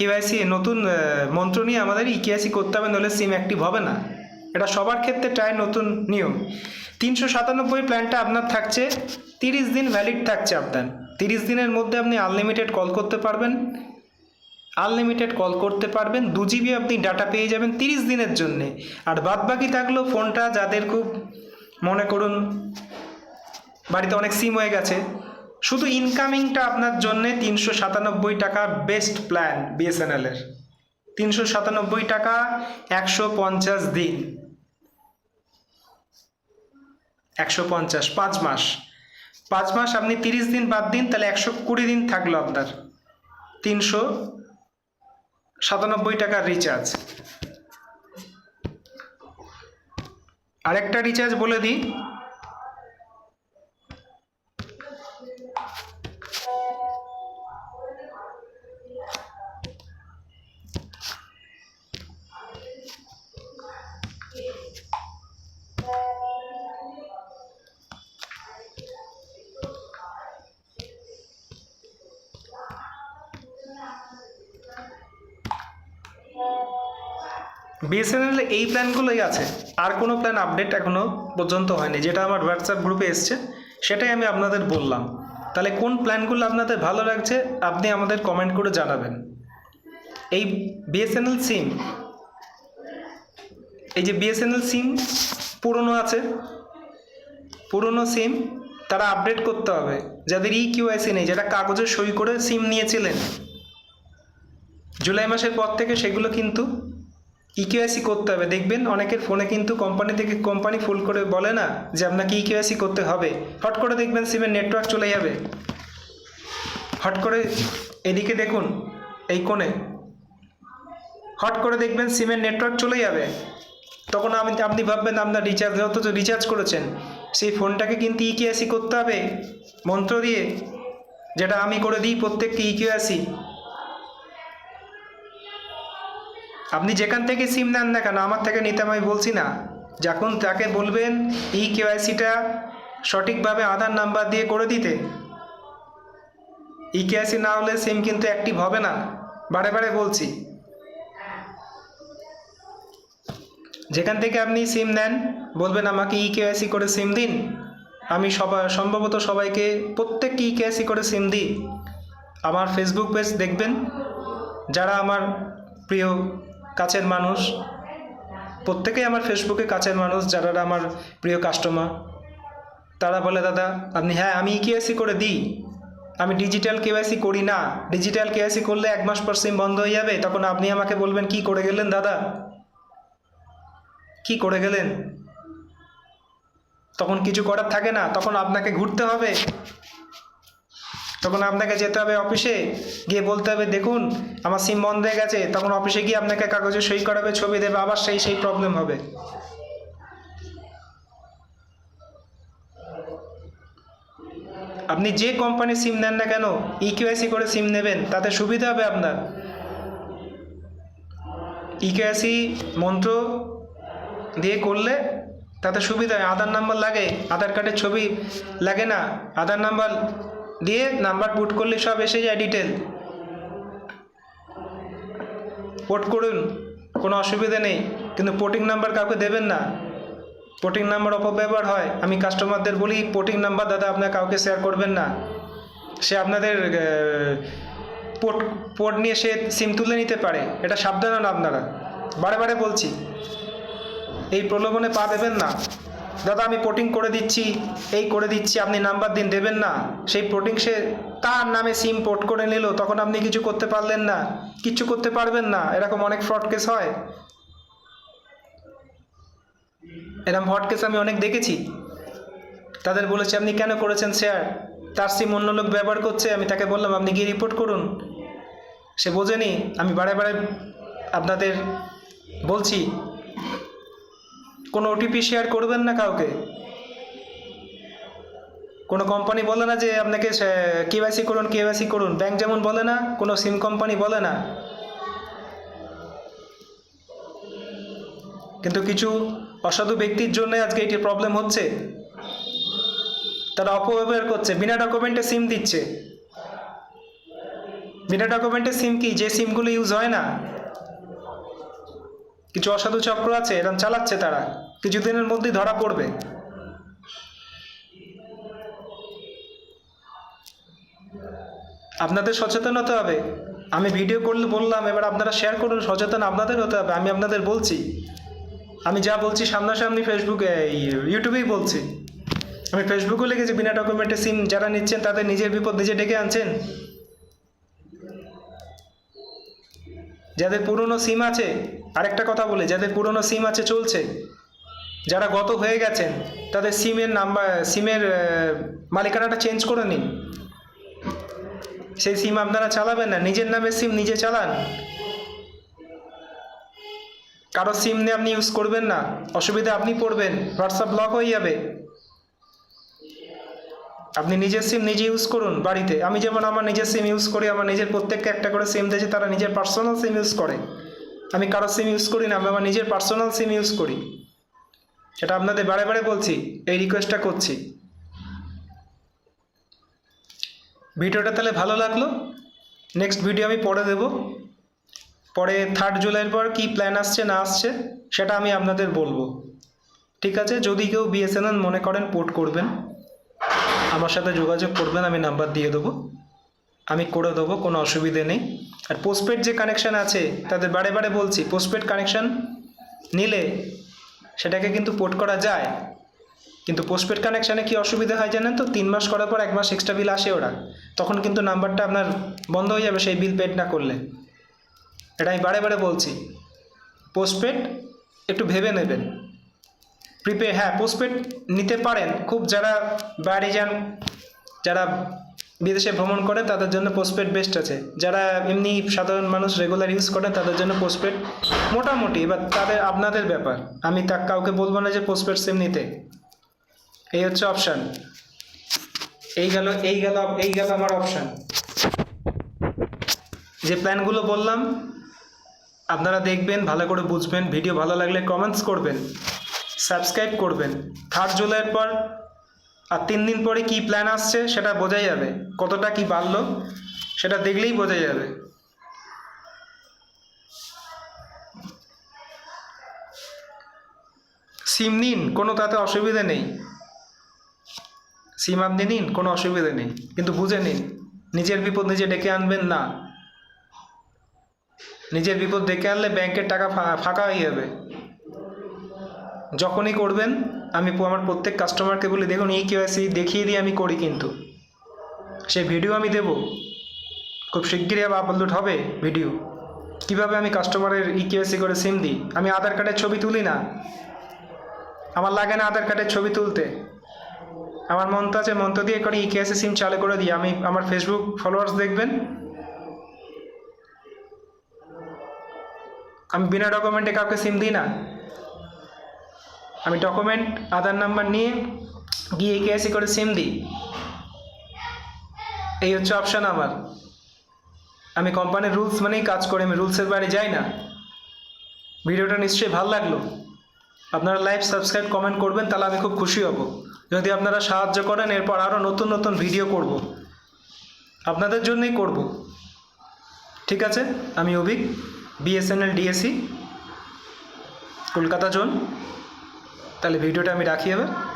KYC নতুন মন্ত্র নিয়ে আমাদের ইকেআইসি করতে হবে, নইলে সিম অ্যাক্টিভ হবে না। এটা সবার ক্ষেত্রে ট্রাই নতুন নিয়ম। তিনশো সাতানব্বই প্ল্যানটা আপনার থাকছে, তিরিশ দিন ভ্যালিড থাকছে আপনার। তিরিশ দিনের মধ্যে আপনি আনলিমিটেড কল করতে পারবেন। আনলিমিটেড কল করতে পারবেন, দু জিবি আপনি ডাটা পেয়ে যাবেন তিরিশ দিনের জন্যে। আর বাদ বাকি থাকলেও ফোনটা যাদের খুব, মনে করুন, বাড়িতে অনেক সিম হয়ে গেছে শুধু ইনকামিংটা আপনার জন্য তিনশো সাতানব্বই টাকা বেস্ট প্ল্যান বিএসএনএলের তিনশো সাতানব্বই টাকা একশো পঞ্চাশ দিন। একশো পঞ্চাশ, পাঁচ মাস। পাঁচ মাস আপনি তিরিশ দিন বাদ দিন, তাহলে একশো কুড়ি দিন থাকল আপনার। তিনশো সাতানব্বই টাকার রিচার্জ আরেকটা রিচার্জ বলে দিই বিএসএনএল এই প্ল্যানগুলোই আছে। আর কোনো প্ল্যান আপডেট এখনও পর্যন্ত হয়নি। যেটা আমার হোয়াটসঅ্যাপ গ্রুপে এসছে, সেটাই আমি আপনাদের বললাম। তাহলে কোন প্ল্যানগুলো আপনাদের ভালো লাগছে, আপনি আমাদের কমেন্ট করে জানাবেন। এই বিএসএনএল সিম এই যে বিএসএনএল সিম পুরনো আছে, পুরনো সিম তারা আপডেট করতে হবে। যাদের ই কিউআইসি নেই, যারা কাগজে সই করে সিম নিয়েছিলেন। জুলাই মাসের পর থেকে সেগুলো কিন্তু ইকেওয়াইসি করতে হবে। দেখবেন অনেকের ফোনে কিন্তু কোম্পানি থেকে কোম্পানি ফুল করে বলে না যে আপনাকে ইকেওয়াইসি করতে হবে। হট করে দেখবেন সিমের নেটওয়ার্ক চলে যাবে। হট করে এদিকে দেখুন, এই কোণে। হট করে দেখবেন সিমের নেটওয়ার্ক চলে যাবে। তখন আমি, আপনি ভাববেন আপনার রিচার্জ অথচ রিচার্জ করেছেন, সেই ফোনটাকে কিন্তু ইকেআইসি করতে হবে। মন্ত্র দিয়ে, যেটা আমি করে দিই প্রত্যেককে ইকেআইসি আপনি যেখান থেকে সিম নেন না কেন? আমার থেকে নিতে আমি বলছি না। যখন তাকে বলবেন ই কেওয়াইসিটা সঠিকভাবে আধার নাম্বার দিয়ে করে দিতে। ই কেওয়াইসি না হলে সিম কিন্তু অ্যাক্টিভ হবে না। বারে বারে বলছি। যেখান থেকে আপনি সিম নেন, বলবেন আমাকে ই কেওয়াইসি করে সিম দিন। আমি সবাই সম্ভবত সবাইকে প্রত্যেককে ই কেওয়াইসি করে সিম দিই। আমার ফেসবুক পেজ দেখবেন। যারা আমার প্রিয় কাছের মানুষ। প্রত্যেকেই আমার ফেসবুকে কাছের মানুষ, যারা আমার প্রিয় কাস্টমার তারা বলে, দাদা, আপনি হ্যাঁ আমি কেওয়াইসি করে দিই। আমি ডিজিটাল কেওয়াইসি করি না। ডিজিটাল কেওয়াইসি করলে এক মাস পর সিম বন্ধ হয়ে যাবে। তখন আপনি আমাকে বলবেন, কি করে গেলেন, দাদা? কি করে গেলেন? তখন কিছু করার থাকে না। তখন আপনাকে ঘুরতে হবে। তখন আপনাকে যেতে হবে অফিসে, গিয়ে বলতে হবে, দেখুন, আমার সিম বন্ধ হয়ে গেছে। তখন অফিসে গিয়ে আপনাকে কাগজে সই করাবে, ছবি দেবে, আবার সেই সেই প্রবলেম হবে। আপনি যে কোম্পানির সিম নেন না কেন ইকিউআইসি করে সিম নেবেন, তাতে সুবিধা হবে আপনার। ইকিউআইসি মন্ত্র দিয়ে করলে তাতে সুবিধা হয়। আধার নাম্বার লাগে, আধার কার্ডের ছবি লাগে না, আধার নাম্বার দিয়ে নাম্বার পুট করলে সব এসে যায় ডিটেল পোর্ট করুন, কোনো অসুবিধা নেই। কিন্তু পোর্টিং নাম্বার কাউকে দেবেন না। পোর্টিং নাম্বার অপব্যবহার হয়। আমি কাস্টমারদের বলি পোর্টিং নাম্বার দাদা আপনার কাউকে শেয়ার করবেন না। সে আপনাদের পোর্ট পোর্ট নিয়ে সে সিম তুলে নিতে পারে। এটা সাবধান আপনারা। বারে বারে বলছি। এই প্রলোভনে পা দেবেন না। দাদা, আমি পোটিং করে দিচ্ছি। এই করে দিচ্ছি, আপনি নাম্বার দিন, দেবেন না। সেই পোর্টিং সে তার নামে সিম পোর্ট করে নিল, তখন আপনি কিছু করতে পারলেন না। কিচ্ছু করতে পারবেন না, এরকম অনেক ফ্রড কেস হয়। এরকম ফ্রড কেস আমি অনেক দেখেছি। তাদের বলেছি, আপনি কেন করেছেন শেয়ার তার সিম অন্য লোক ব্যবহার করছে, আমি তাকে বললাম, আপনি গিয়ে রিপোর্ট করুন। সে বোঝেনি, আমি বারে বারে আপনাদের বলছি কোনো ওটিপি শেয়ার করবেন না কাউকে? কোনো কোম্পানি বলে না যে আপনাকে কেওয়াইসি করুন কেওয়াইসি করুন। ব্যাংক যেমন বলে না, কোনো সিম কোম্পানি বলে না। কিন্তু কিছু অসাধু ব্যক্তির জন্য আজকে এটি প্রবলেম হচ্ছে। তারা অপব্যবহার করছে, বিনা ডকুমেন্টে সিম দিচ্ছে। বিনা ডকুমেন্টের সিম কি? যে সিমগুলো ইউজ হয় না। কিছু অসাধু চক্র আছে এরকম চালাচ্ছে তারা। কিছুদিনের মধ্যেই ধরা পড়বে। আপনাদের সচেতন হতে হবে। আমি ভিডিও করলে বললাম, এবার আপনারা শেয়ার করুন, সচেতন আপনাদের হতে হবে। আমি আপনাদের বলছি। আমি যা বলছি সামনাসামনি ফেসবুকে ইউটিউবেই বলছি। আমি ফেসবুকেও লিখেছি, বিনা ডকুমেন্টে সিম যারা নিচ্ছেন, তাদের নিজের বিপদ নিজে ডেকে আনছেন। যাদের পুরনো সিম আছে আরেকটা কথা বলি, যাদের পুরনো সিম আছে চলছে, যারা গত হয়ে গেছেন, তাদের সিমের নাম্বার সিমের মালিকানাটা চেঞ্জ করে নিন। সেই সিম আপনারা চালাবেন না, নিজের নামে সিম নিজে চালান। কারও সিম নিয়ে আপনি ইউজ করবেন না, অসুবিধা আপনি পড়বেন হোয়াটসঅ্যাপ ব্লক হয়ে যাবে। আপনি নিজের সিম নিজে ইউজ করুন বাড়িতে। আমি যেমন আমার নিজের সিম ইউজ করি, আমার নিজের প্রত্যেককে একটা করে সিম দিয়েছে, তারা নিজের পার্সোনাল সিম ইউজ করে। আমি কারও সিম ইউজ করি না, আমি আমার নিজের পার্সোনাল সিম ইউজ করি। এটা আপনাদের বারে বারে বলছি, এই রিকোয়েস্টটা করছি। ভিডিওটা তাহলে ভালো লাগল। নেক্সট ভিডিও আমি পরে দেব। পরে থার্ড জুলাইয়ের পর কী প্ল্যান আসছে, না আসছে, সেটা আমি আপনাদের বলব। ঠিক আছে? যদি কেউ বিএসএনএল মনে করেন পোর্ট করবেন। আমার সাথে যোগাযোগ করবেন, আমি নাম্বার দিয়ে দেবো। আমি করে দেবো, কোনো অসুবিধে নেই। আর পোস্টপেড যে কানেকশান আছে, তাদের বারে বারে বলছি পোস্টপেড কানেকশান নিলে সেটাকে কিন্তু পোর্ট করা যায়। কিন্তু পোস্টপেড কানেকশানে কি অসুবিধা হয় জানেন তো? তিন মাস করার পর এক মাস এক্সট্রা বিল আসে ওরা। তখন কিন্তু নাম্বারটা আপনার বন্ধ হয়ে যাবে সেই বিল পেড না করলে। এটা আমি বারে বারে বলছি। পোস্টপেড একটু ভেবে নেবেন। প্রিপে হ্যাঁ পোস্টপেড নিতে পারেন। খুব যারা বাইরে যান, যারা বিদেশে ভ্রমণ করে, তাদের জন্য পোস্টপেড বেস্ট আছে। যারা এমনি সাধারণ মানুষ রেগুলার ইউজ করেন তাদের জন্য পোস্টপেড মোটামুটি এবার তাদের, আপনাদের ব্যাপার। আমি তা কাউকে বলব না যে পোস্টপেড সিম নিতে। এই হচ্ছে অপশান এই গেল এই গেল এই গেল আমার অপশান যে প্ল্যানগুলো বললাম, আপনারা দেখবেন, ভালো করে বুঝবেন ভিডিও ভালো লাগলে কমেন্টস করবেন সাবস্ক্রাইব করবেন। থার্ড জুলাইয়ের পর আর তিন দিন পরে কি প্ল্যান আসছে, সেটা বোঝাই যাবে। কতটা কি বাড়লো, সেটা দেখলেই বোঝা যাবে। সিম নিন, কোনো তাতে অসুবিধা নেই। সিম আপনি নিন, কোনো অসুবিধা নেই। কিন্তু বুঝে নিন, নিজের বিপদ নিজে ডেকে আনবেন না। নিজের বিপদ ডেকে আনলে ব্যাংকের টাকা ফাঁকা হয়ে যাবে। যখনই করবেন, আমি আমার প্রত্যেক কাস্টমারকে বলি, দেখুন, এই কেওয়াইসি দেখিয়ে দিয়ে আমি করি কিন্তু। সেই ভিডিও আমি দেব। খুব শিগগিরই আবার আপলোড হবে ভিডিও কীভাবে আমি কাস্টমারের ই কেওয়াইসি করে সিম দিই? আমি আধার কার্ডের ছবি তুলি না। আমার লাগে না আধার কার্ডের ছবি তুলতে। আমার মন্ত্র আছে মন্ত্র দিয়ে করে ই কেওয়াইসি সিম চালু করে দিই। আমি আমার ফেসবুক ফলোয়ার্স দেখবেন। আমি বিনা ডকুমেন্টে কাউকে সিম দিই না। আমি ডকুমেন্ট আধার নাম্বার নিয়ে গিয়ে কেএসি করে সিম দিই। এই হচ্ছে অপশান আমার। আমি কোম্পানির রুলস মানেই কাজ করি, আমি রুলসের বাইরে যাই না। ভিডিওটা নিশ্চয়ই ভালো লাগল। আপনারা লাইভ সাবস্ক্রাইব কমেন্ট করবেন, তাহলে আমি খুব খুশি হব। যদি আপনারা সাহায্য করেন, এরপর আরও নতুন নতুন ভিডিও করব। আপনাদের জন্যই করব। ঠিক আছে? আমি অভিক বিএসএনএল ডিএসসি কলকাতা জোন। তাহলে ভিডিওটা আমি রাখি এবার।